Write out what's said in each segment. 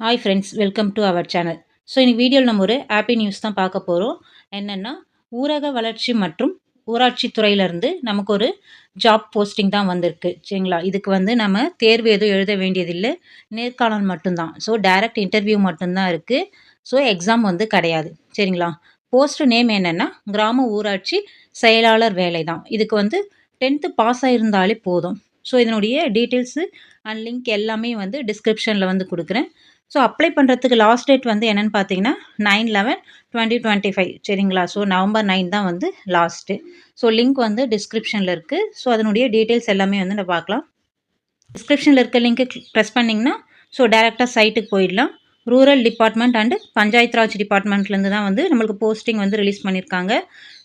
Hi friends welcome to our channel so இன்னைக்கு வீடியோவில் நம்ம ஒரு ஹாப்பி நியூஸ் தான் பார்க்க போகிறோம் என்னென்னா ஊரக வளர்ச்சி மற்றும் ஊராட்சி துறையிலேருந்து நமக்கு ஒரு ஜாப் போஸ்டிங் தான் வந்திருக்கு. சரிங்களா? இதுக்கு வந்து நம்ம தேர்வு எதுவும் எழுத வேண்டியதில்லை. நேர்காணல் மட்டும்தான். ஸோ டைரக்ட் இன்டர்வியூ மட்டும்தான் இருக்குது ஸோ எக்ஸாம் வந்து கிடையாது. சரிங்களா? போஸ்ட் நேம் என்னென்னா கிராம ஊராட்சி செயலாளர் வேலை தான். இதுக்கு வந்து டென்த்து பாஸ் ஆகிருந்தாலே போதும். ஸோ இதனுடைய டீட்டெயில்ஸு அண்ட் லிங்க் எல்லாமே வந்து டிஸ்கிரிப்ஷனில் வந்து கொடுக்குறேன். ஸோ அப்ளை பண்ணுறதுக்கு லாஸ்ட் டேட் வந்து என்னென்னு பார்த்தீங்கன்னா nine eleven twenty twenty five சரிங்களா? ஸோ நவம்பர் நைன் தான் வந்து லாஸ்ட்டு ஸோ லிங்க் வந்து டிஸ்கிரிப்ஷனில் இருக்குது ஸோ அதனுடைய டீட்டெயில்ஸ் எல்லாமே வந்து நம்ம பார்க்கலாம். டிஸ்கிரிப்ஷனில் இருக்க லிங்க்கு ப்ரெஸ் பண்ணிங்கன்னா ஸோ டேரெக்டாக சைட்டுக்கு போயிடலாம். Rural department and Panchayat Raj டிபார்ட்மெண்ட்லேருந்து தான் வந்து நம்மளுக்கு போஸ்டிங் வந்து ரிலீஸ் பண்ணியிருக்காங்க.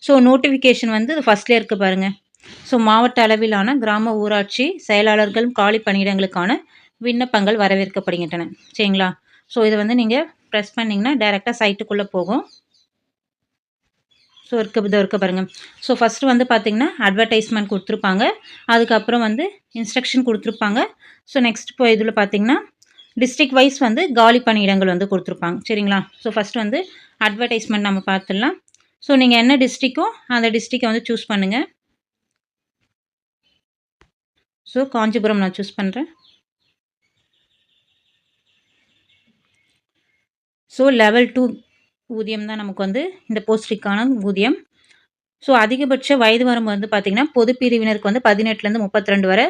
ஸோ நோட்டிஃபிகேஷன் வந்து ஃபஸ்ட்லேயே இருக்குது பாருங்கள் ஸோ மாவட்ட அளவிலான கிராம ஊராட்சி செயலாளர்கள் காலி பணியிடங்களுக்கான விண்ணப்பங்கள் வரவேற்கப்படுகின்றன. சரிங்களா? ஸோ இதை வந்து நீங்கள் ப்ரெஸ் பண்ணிங்கன்னா டேரெக்டாக சைட்டுக்குள்ளே போகும். ஸோ இருக்க இதை இருக்க பாருங்கள் ஸோ ஃபஸ்ட்டு வந்து பார்த்திங்கன்னா அட்வர்டைஸ்மெண்ட் கொடுத்துருப்பாங்க. அதுக்கப்புறம் வந்து இன்ஸ்ட்ரக்ஷன் கொடுத்துருப்பாங்க. ஸோ நெக்ஸ்ட் இப்போ இதில் பார்த்திங்கன்னா டிஸ்ட்ரிக் வைஸ் வந்து காலி பணியிடங்கள் வந்து கொடுத்துருப்பாங்க. சரிங்களா? ஸோ ஃபஸ்ட்டு வந்து அட்வர்டைஸ்மெண்ட் நம்ம பார்த்துடலாம் ஸோ நீங்கள் என்ன டிஸ்ட்ரிக்கோ அந்த டிஸ்ட்ரிக்கை வந்து சூஸ் பண்ணுங்கள் ஸோ காஞ்சிபுரம் நான் சூஸ் பண்ணுறேன் ஸோ லெவல் டூ ஊதியம் தான் நமக்கு வந்து இந்த போஸ்டிக்கான ஊதியம். ஸோ அதிகபட்ச வயது வரம்பு வந்து பார்த்திங்கன்னா பொது பிரிவினருக்கு வந்து பதினெட்டுலேருந்து முப்பத்தி ரெண்டு வரை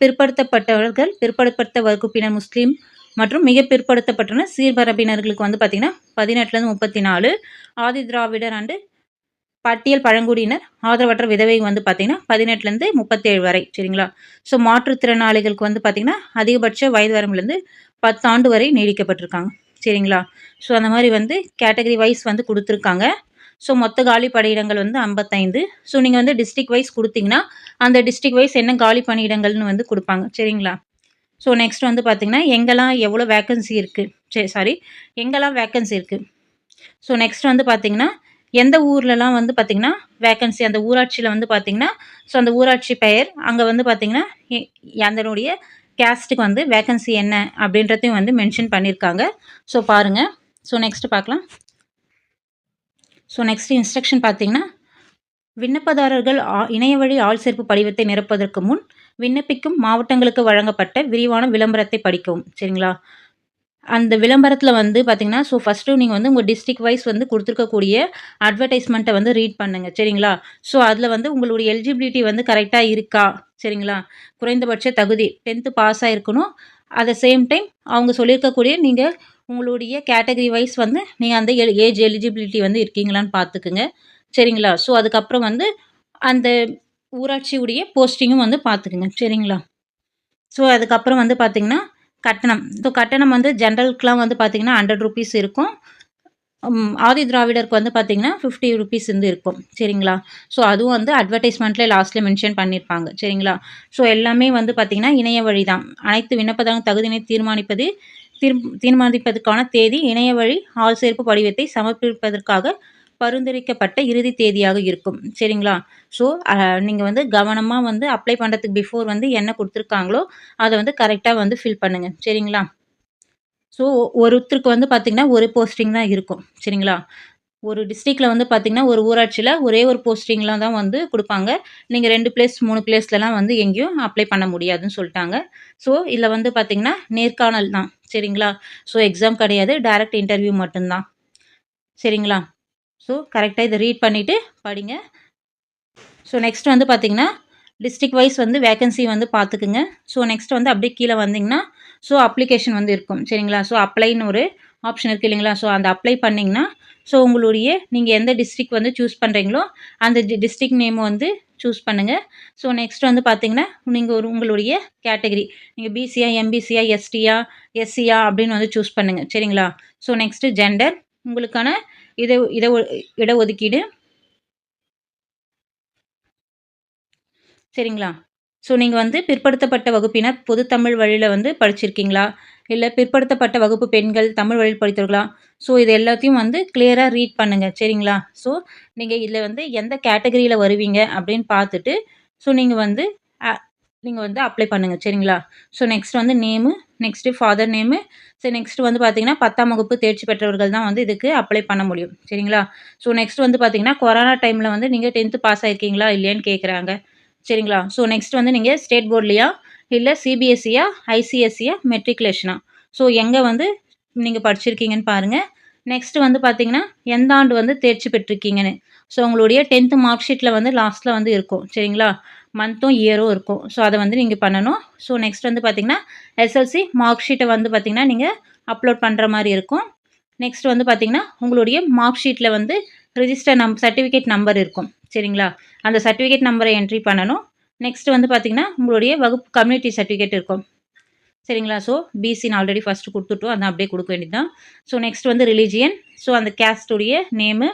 பிற்படுத்தப்பட்டவர்கள் பிற்படுத்தப்பட்ட வகுப்பினர் முஸ்லீம் மற்றும் மிக பிற்படுத்தப்பட்டன சீர்பரப்பினர்களுக்கு வந்து பார்த்திங்கன்னா பதினெட்டுலேருந்து முப்பத்தி நாலு ஆதி திராவிடர் அண்டு பட்டியல் பழங்குடியினர் ஆதரவற்ற விதவை வந்து பார்த்திங்கன்னா பதினெட்டுலேருந்து முப்பத்தேழு வரை சரிங்களா? ஸோ மாற்றுத்திறனாளிகளுக்கு வந்து பார்த்திங்கன்னா அதிகபட்ச வயது வரம்புலேருந்து பத்தாண்டு வரை நீடிக்கப்பட்டிருக்காங்க. சரிங்களா? ஸோ அந்த மாதிரி வந்து கேட்டகரி வைஸ் வந்து கொடுத்துருக்காங்க. ஸோ மொத்த காலி பணியிடங்கள் வந்து ஐம்பத்தைந்து. ஸோ நீங்கள் வந்து டிஸ்ட்ரிக் வைஸ் கொடுத்தீங்கன்னா அந்த டிஸ்ட்ரிக் வைஸ் என்ன காலி பணியிடங்கள்னு வந்து கொடுப்பாங்க. சரிங்களா? ஸோ நெக்ஸ்ட் வந்து பார்த்திங்கன்னா எங்கெல்லாம் எவ்வளோ வேக்கன்சி இருக்குது சரி சாரி எங்கெல்லாம் வேக்கன்சி இருக்குது ஸோ நெக்ஸ்ட் வந்து பார்த்திங்கன்னா எந்த ஊர்லலாம் வந்து பார்த்திங்கன்னா வேக்கன்சி அந்த ஊராட்சியில் வந்து பார்த்திங்கன்னா ஸோ அந்த ஊராட்சி பெயர் அங்கே வந்து பார்த்திங்கன்னா அதனுடைய கேஸ்ட்டுக்கு வந்து வேக்கன்சி என்ன அப்படின்றதையும் வந்து மென்ஷன் பண்ணியிருக்காங்க ஸோ பாருங்கள் ஸோ நெக்ஸ்ட்டு பார்க்கலாம். ஸோ நெக்ஸ்ட் இன்ஸ்ட்ரக்ஷன் பார்த்தீங்கன்னா விண்ணப்பதாரர்கள் இணைய வழி ஆள் சேர்ப்பு படிவத்தை நிரப்பதற்கு முன் விண்ணப்பிக்கும் மாவட்டங்களுக்கு வழங்கப்பட்ட விரிவான விளம்பரத்தை படிக்கவும். சரிங்களா? அந்த விளம்பரத்தில் வந்து பார்த்தீங்கன்னா ஸோ ஃபஸ்ட்டு நீங்கள் வந்து உங்கள் டிஸ்ட்ரிக் வைஸ் வந்து கொடுத்துருக்கக்கூடிய அட்வர்டைஸ்மெண்ட்டை வந்து ரீட் பண்ணுங்கள் சரிங்களா? ஸோ அதில் வந்து உங்களுடைய எலிஜிபிலிட்டி வந்து கரெக்டாக இருக்கா சரிங்களா? குறைந்தபட்ச தகுதி டென்த்து பாஸ் ஆகிருக்கணும் அட் த சேம் டைம் அவங்க சொல்லியிருக்கக்கூடிய நீங்கள் உங்களுடைய கேட்டகரி வைஸ் வந்து நீங்கள் அந்த ஏஜ் எலிஜிபிலிட்டி வந்து இருக்கீங்களான்னு பார்த்துக்குங்க சரிங்களா? ஸோ அதுக்கப்புறம் வந்து அந்த ஊராட்சியுடைய போஸ்டிங்கும் வந்து பார்த்துக்குங்க சரிங்களா? ஸோ அதுக்கப்புறம் வந்து பார்த்திங்கன்னா கட்டணம். ஸோ கட்டணம் வந்து ஜென்ரலுக்குலாம் வந்து பார்த்திங்கன்னா ஹண்ட்ரட் ருபீஸ் இருக்கும். ஆதி திராவிடருக்கு வந்து பார்த்திங்கன்னா ஃபிஃப்டி ருபீஸ் வந்து இருக்கும். சரிங்களா? ஸோ அதுவும் வந்து அட்வர்டைஸ்மெண்ட்டில் லாஸ்ட்டில் மென்ஷன் பண்ணியிருப்பாங்க சரிங்களா? ஸோ எல்லாமே வந்து பார்த்திங்கன்னா இணைய வழி தான். அனைத்து விண்ணப்பதாரங்க தகுதியினை தீர்மானிப்பது தீர் தீர்மானிப்பதற்கான தேதி இணைய வழி ஆள் சேர்ப்பு படிவத்தை சமர்ப்பிப்பதற்காக பரிந்துரைக்கப்பட்ட இறுதி தேதியாக இருக்கும். சரிங்களா? ஸோ நீங்கள் வந்து கவனமாக வந்து அப்ளை பண்ணுறதுக்கு பிஃபோர் வந்து என்ன கொடுத்துருக்காங்களோ அதை வந்து கரெக்டாக வந்து ஃபில் பண்ணுங்கள் சரிங்களா? ஸோ ஒருத்தருக்கு வந்து பார்த்திங்கன்னா ஒரு போஸ்டிங் தான் இருக்கும். சரிங்களா? ஒரு டிஸ்ட்ரிக்டில் வந்து பார்த்திங்கன்னா ஒரு ஊராட்சியில் ஒரே ஒரு போஸ்டிங்லாம் தான் வந்து கொடுப்பாங்க. நீங்கள் ரெண்டு பிளேஸ் மூணு பிளேஸ்லலாம் வந்து எங்கேயும் அப்ளை பண்ண முடியாதுன்னு சொல்லிட்டாங்க. ஸோ இதில் வந்து பார்த்திங்கன்னா நேர்காணல் தான். சரிங்களா? ஸோ எக்ஸாம் கிடையாது டைரக்ட் இன்டர்வியூ மட்டும்தான். சரிங்களா? ஸோ கரெக்டாக இதை ரீட் பண்ணிவிட்டு படிங்க. ஸோ நெக்ஸ்ட் வந்து பார்த்திங்கன்னா டிஸ்ட்ரிக் வைஸ் வந்து வேகன்சி வந்து பார்த்துக்குங்க ஸோ நெக்ஸ்ட் வந்து அப்படியே கீழே வந்தீங்கன்னா ஸோ அப்ளிகேஷன் வந்து இருக்கும். சரிங்களா? ஸோ அப்ளைன்னு ஒரு ஆப்ஷன் இருக்குது இல்லைங்களா? ஸோ அந்த அப்ளை பண்ணிங்கன்னா ஸோ உங்களுடைய நீங்கள் எந்த டிஸ்ட்ரிக் வந்து சூஸ் பண்ணுறீங்களோ அந்த டிஸ்ட்ரிக் நேம் வந்து சூஸ் பண்ணுங்கள் ஸோ நெக்ஸ்ட் வந்து பார்த்தீங்கன்னா நீங்கள் ஒரு உங்களுடைய கேட்டகரி நீங்கள் பிசியா எம்பிசியா எஸ்டியா எஸ்சியா அப்படின்னு வந்து சூஸ் பண்ணுங்கள் சரிங்களா? ஸோ நெக்ஸ்ட்டு ஜெண்டர் உங்களுக்கான இட இட இடஒதுக்கீடு. சரிங்களா? ஸோ நீங்கள் வந்து பிற்படுத்தப்பட்ட வகுப்பினர் பொது தமிழ் வழியில் வந்து படிச்சிருக்கீங்களா? இல்லை பிற்படுத்தப்பட்ட வகுப்பு பெண்கள் தமிழ் வழியில் படித்தவர்களா? ஸோ இது எல்லாத்தையும் வந்து கிளியராக ரீட் பண்ணுங்கள் சரிங்களா? ஸோ நீங்கள் இதில் வந்து எந்த கேட்டகரியில் வருவீங்க அப்படின்னு பார்த்துட்டு ஸோ நீங்கள் வந்து நீங்கள் வந்து அப்ளை பண்ணுங்கள் சரிங்களா? ஸோ நெக்ஸ்ட் வந்து name next father name so next வந்து பார்த்தீங்கன்னா பத்தாம் வகுப்பு தேர்ச்சி பெற்றவர்கள் தான் வந்து இதுக்கு அப்ளை பண்ண முடியும் சரிங்களா? ஸோ நெக்ஸ்ட் வந்து பார்த்தீங்கன்னா கொரோனா டைமில் வந்து நீங்கள் டென்த்து பாஸ் ஆயிருக்கீங்களா இல்லையான்னு கேட்குறாங்க சரிங்களா? ஸோ நெக்ஸ்ட் வந்து நீங்கள் ஸ்டேட் போர்ட்லையா இல்லை சிபிஎஸ்சியா ஐசிஎஸ்சியா மெட்ரிகுலேஷனா ஸோ எங்கே வந்து நீங்கள் படிச்சிருக்கீங்கன்னு பாருங்கள் நெக்ஸ்ட் வந்து பார்த்தீங்கன்னா எந்த ஆண்டு வந்து தேர்ச்சி பெற்றிருக்கீங்கன்னு? ஸோ உங்களுடைய டென்த்து மார்க் ஷீட்டில் வந்து லாஸ்ட்டில் வந்து இருக்கும். சரிங்களா? மந்த்தும் இயரும் இருக்கும். ஸோ அதை வந்து நீங்கள் பண்ணணும். ஸோ நெக்ஸ்ட் வந்து பார்த்தீங்கன்னா எஸ்எல்சி மார்க் ஷீட்டை வந்து பார்த்தீங்கன்னா நீங்கள் அப்லோட் பண்ணுற மாதிரி இருக்கும். நெக்ஸ்ட் வந்து பார்த்தீங்கன்னா உங்களுடைய மார்க் ஷீட்டில் வந்து ரிஜிஸ்டர் நம் சர்டிஃபிகேட் நம்பர் இருக்கும். சரிங்களா? அந்த சர்டிஃபிகேட் நம்பரை என்ட்ரி பண்ணணும். நெக்ஸ்ட் வந்து பார்த்தீங்கன்னா உங்களுடைய வகுப்பு கம்யூனிட்டி சர்டிஃபிகேட் இருக்கும். சரிங்களா? ஸோ பிசின்னு ஆல்ரெடி ஃபஸ்ட்டு கொடுத்துட்டோம். அதான் அப்படியே கொடுக்க வேண்டியது தான் ஸோ நெக்ஸ்ட் வந்து ரிலீஜியன் ஸோ அந்த கேஸ்டுடைய நேமு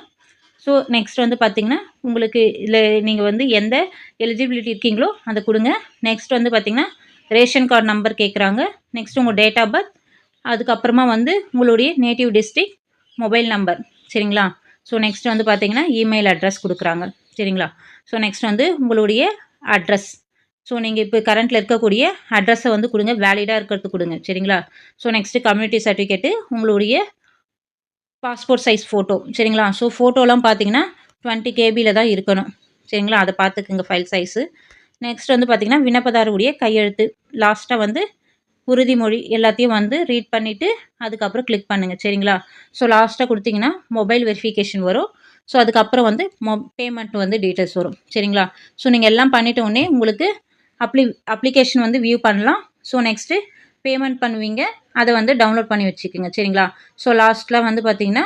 ஸோ நெக்ஸ்ட் வந்து பார்த்தீங்கன்னா உங்களுக்கு இல்லை நீங்கள் வந்து எந்த எலிஜிபிலிட்டி இருக்கீங்களோ அதை கொடுங்க. நெக்ஸ்ட் வந்து பார்த்தீங்கன்னா ரேஷன் கார்டு நம்பர் கேட்குறாங்க நெக்ஸ்ட் உங்கள் டேட் ஆஃப் பர்த் அதுக்கப்புறமா வந்து உங்களுடைய நேட்டிவ் டிஸ்ட்ரிக் மொபைல் நம்பர் சரிங்களா? ஸோ நெக்ஸ்ட் வந்து பார்த்தீங்கன்னா இமெயில் அட்ரஸ் கொடுக்குறாங்க. சரிங்களா? ஸோ நெக்ஸ்ட் வந்து உங்களுடைய அட்ரஸ் ஸோ நீங்கள் இப்போ கரண்ட்டில் இருக்கக்கூடிய அட்ரஸை வந்து கொடுங்க. வேலிடாக இருக்கிறது கொடுங்க. சரிங்களா? ஸோ நெக்ஸ்ட்டு கம்யூனிட்டி சர்டிஃபிகேட்டு உங்களுடைய பாஸ்போர்ட் சைஸ் ஃபோட்டோ சரிங்களா? ஸோ ஃபோட்டோலாம் பார்த்தீங்கன்னா டுவெண்ட்டி கேபியில் தான் இருக்கணும். சரிங்களா? அதை பார்த்துக்குங்க ஃபைல் சைஸு நெக்ஸ்ட் வந்து பார்த்திங்கன்னா விண்ணப்பதாரருடைய கையெழுத்து. லாஸ்ட்டாக வந்து உறுதிமொழி எல்லாத்தையும் வந்து ரீட் பண்ணிவிட்டு அதுக்கப்புறம் கிளிக் பண்ணுங்கள் சரிங்களா? ஸோ லாஸ்ட்டாக கொடுத்தீங்கன்னா மொபைல் வெரிஃபிகேஷன் வரும். ஸோ அதுக்கப்புறம் வந்து மொ பேமெண்ட் வந்து டீட்டெயில்ஸ் வரும். சரிங்களா? ஸோ நீங்கள் எல்லாம் பண்ணிட்ட உடனே உங்களுக்கு அப்ளி அப்ளிகேஷன் வந்து வியூ பண்ணலாம். ஸோ நெக்ஸ்ட்டு பேமெண்ட் பண்ணுவீங்க. அதை வந்து டவுன்லோட் பண்ணி வச்சுக்கோங்க. சரிங்களா? ஸோ லாஸ்ட்டில் வந்து பார்த்தீங்கன்னா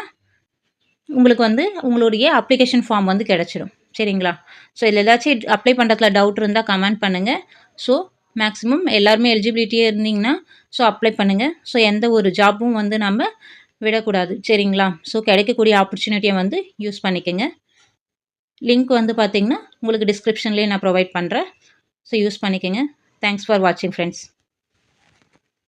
உங்களுக்கு வந்து உங்களுடைய அப்ளிகேஷன் ஃபார்ம் வந்து கிடச்சிடும் சரிங்களா? ஸோ இதில் ஏதாச்சும் அப்ளை பண்ணுறதுல டவுட் இருந்தால் கமெண்ட் பண்ணுங்கள் ஸோ மேக்ஸிமம் எல்லாருமே எலிஜிபிலிட்டியே இருந்தீங்கன்னா ஸோ அப்ளை பண்ணுங்கள் ஸோ எந்த ஒரு ஜாப்பும் வந்து நம்ம விடக்கூடாது. சரிங்களா? ஸோ கிடைக்கக்கூடிய ஆப்பர்ச்சுனிட்டியை வந்து யூஸ் பண்ணிக்கோங்க. லிங்க் வந்து பார்த்திங்கன்னா உங்களுக்கு டிஸ்கிரிப்ஷன்லேயே நான் ப்ரொவைட் பண்ணுறேன் ஸோ யூஸ் பண்ணிக்கோங்க. தேங்க்ஸ் ஃபார் வாட்சிங் ஃப்ரெண்ட்ஸ்